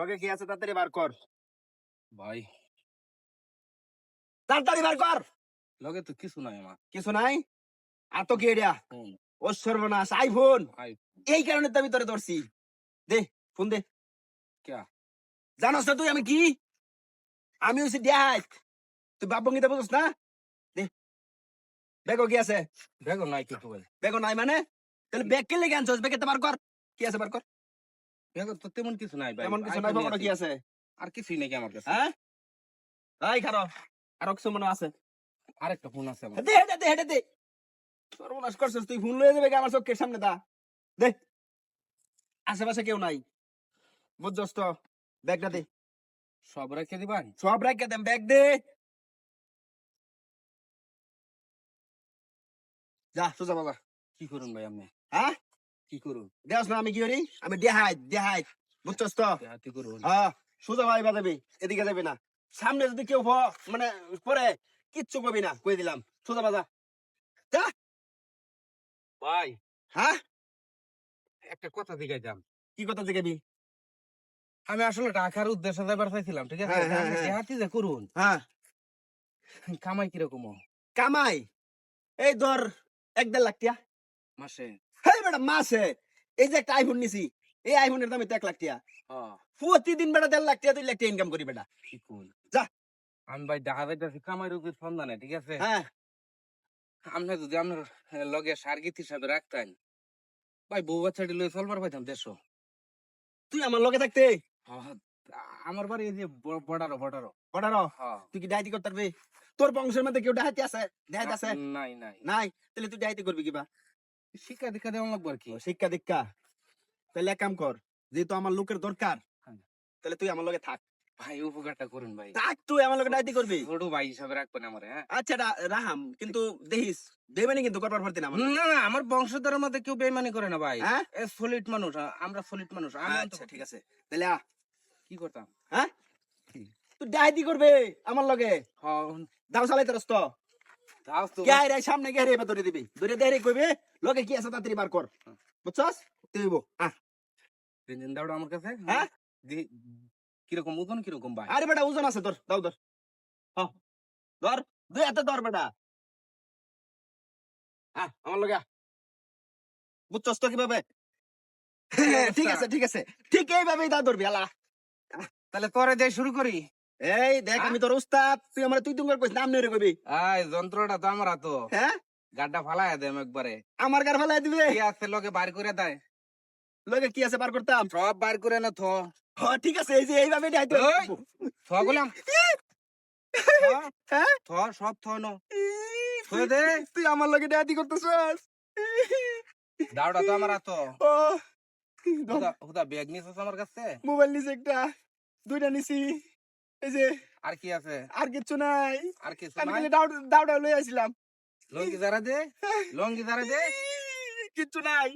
লগে কি আছে তাড়াতাড়ি বার কর। ভাই। তাড়াতাড়ি বার কর। লগে তো কিছু নাই আমার কিছু নাই? আর তো কি এটা ফোন ও সর্বনাশ। আইফোন! এই কারণে তো আমি তোরে ধরছি। দে ফোন দে। ক্যা? জানোস না তুই আমি কি? আমি হচ্ছি ড্যাক তুই বাপ ভঙ্গিতে বুঝস না? দে। ব্যাগও কি আছে? দেখো নাই কি ভাই। ব্যাগও নাই মানে? তাহলে ব্যাগ কে লেগে আনছস ব্যাগে বার কর। কি আছে বার কর? তো তেমন কিছু নাই ভাই। এমন কিছু নাই বাবা কি আছে। আর কিছুই নাকি আমার কাছে। হ্যাঁ? এই খারো আর কিছু মনে আছে? আরেকটা ফোন আছে আমার। দে দে হেটে দে সর্বনাশ করছিস তুই ফোন লয়ে যাবে কি আমার চোখের সামনে দা। দে। আশেপাশে কেউ নাই। বুঝছস তো? ব্যাগটা দে। সব রেখে দিবান সব রেখে দেন ব্যাগ দে। যা সোজা বাবা। কি করুন ভাই আপনি? হ্যাঁ? কি করুন? না আমি কি করি আমি দেহাই দেহাই বুঝছস তো? করুন। হ্যাঁ সোজা ভাই বাজাবি এদিকে যাবি না। সামনে যদি কেউ মানে পরে কিচ্ছু না কই দিলাম। সোজা বাজা। ভাই। হ্যাঁ? একটা কথা দিকে যাম কি কথা জিগাবি? আমি আসলে টাকার উদ্দেশ্যে যাবার চাইছিলাম ঠিক আছে? হ্যাঁ, হ্যাঁ, হ্যাঁ। হাতি যে করুন। হ্যাঁ। কামাই কীরকম? কামাই? এই ধর এক দেড় লাখ টিয়া। মাসে। বেটা মাসে। এই যে একটা আইফোন নিছি এই আইফোনের দাম এক লাখ টিয়া। প্রতিদিন বেটা দেড় লাখ টিয়া দুই লাখ টিয়া ইনকাম করি বেটা। যা। আমি ভাই দেখা যাইতেছি কামাই রোগের সন্ধানে ঠিক আছে? হ্যাঁ। আপনি যদি আপনার লগে সার্গিত হিসাবে রাখতেন ভাই বউ বাচ্চাটি লয়ে চলবার পাইতাম দেড়শো। তুই আমার লগে থাকতে? আমার বাড়ি এই যে বর্ডারও কটারো হ্যাঁ তুই কি ডাইতি করতে পারবি তোর বংশের মধ্যে কেউ ডাহাতি আছে? ডাহাতি আছে? নাই নাই। নাই? তাহলে তুই ডাইতি করবি কিবা? শিক্ষা দীক্ষা দেওয়া লাগবো আর কি। শিক্ষা দীক্ষা। তাহলে এক কাম কর যেহেতু আমার লোকের দরকার হ্যাঁ। তাহলে তুই আমার লগে থাক। ভাই উপকারটা করুন ভাই। থাক তুই আমার লগে ডাইতি করবি। ছোট ভাই হিসাবে রাখবেন আমার হ্যাঁ। আচ্ছা রাহাম কিন্তু দেখিস দেবেনি কিন্তু করবার পারতি না আমার না না আমার বংশধরের মধ্যে কেউ বেমানি করে না ভাই। হ্যাঁ? এ সলিড মানুষ আমরা সলিড মানুষ আচ্ছা ঠিক আছে। তাহলে কি করতাম? হ্যাঁ? তুই ডাইতি করবে আমার লগে। হ্যাঁ দাও চালাইতে রস্ত। তাও তো। কে রে সামনে কে রে এবার ধরে দিবি। ধরে দেরে কইবে লগে কি আছে তাড়াতাড়ি বার কর। বুঝছস? তুই আহ বেঞ্জিন দাওটা আমার কাছে? হ্যাঁ? দি- কীরকম ওজন কীরকম ভাই আরে বেটা ওজন আছে তোর দাও ধর। ধর দুই হাতে ধর বেটা। আমার লগে বুঝছস তো কীভাবে? ঠিক আছে ঠিক আছে। ঠিক এইভাবেই দা ধরবি আলা তাহলে তোরে দিয়ে শুরু করি। এই দেখ আমি তোর উস্তাদ তুই আমার তুই তুঙ্গার কইস নাম নেরে কইবি। আই যন্ত্রটা তো আমার তো হ্যাঁ? গাড্ডা ফালাই দেম একবারে। আমার গার ফেলাই দিবে? কি আছে? লোকে বার করে দেয়। লগে কি আছে? বার করতাম। সব বার করে না থ। হ্যাঁ ঠিক আছে এই যে এইভাবে ডাইতে ওই! থ গুলাম। হ্যাঁ? থ সব থ ন। থয়ে দে। তুই আমার লগে ডাইতি করতেছস দাওটা তো আমার তো ও হুদা হুদা ব্যাগ নিছিস আমার কাছে? মোবাইল নিছে একটা দুইটা নিছি। এই যে আর কি আছে? আর কিচ্ছু নাই। আর কিছু নাই? খালি দাউড দাউডা লই আইছিলাম লঙ্গি যারা দে লঙ্গি যারা দে। কিচ্ছু নাই।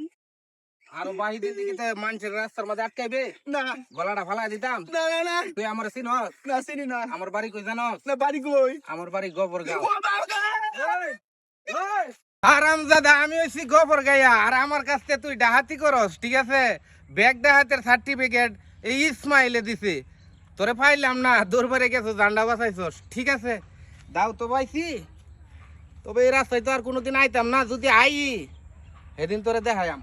আর বাহিদের দিকে তো মানুষের রাস্তার মধ্যে আটকাইবে। না। গলাটা ফালাই দিতাম। না না না। তুই আমার চিনস? না চিনি না। আমার বাড়ি কই জানস? না বাড়ি কই? আমার বাড়ি গোবর গাঁও আরাম দাদা আমি হইছি গোবর গাইয়া আর আমার কাছ থেকে তুই ডাহাতি করস ঠিক আছে? ব্যাগ ডাহাতের সার্টিফিকেট এই ইসমাইলে দিছে। তোরে পাইলাম না দৌড়বারে গেছো জান্ডা বাঁচাইছস ঠিক আছে? দাও তো পাইছি। তবে এই রাস্তায় তো আর কোনোদিন আইতাম না যদি আই এদিন তোরে দেখাইম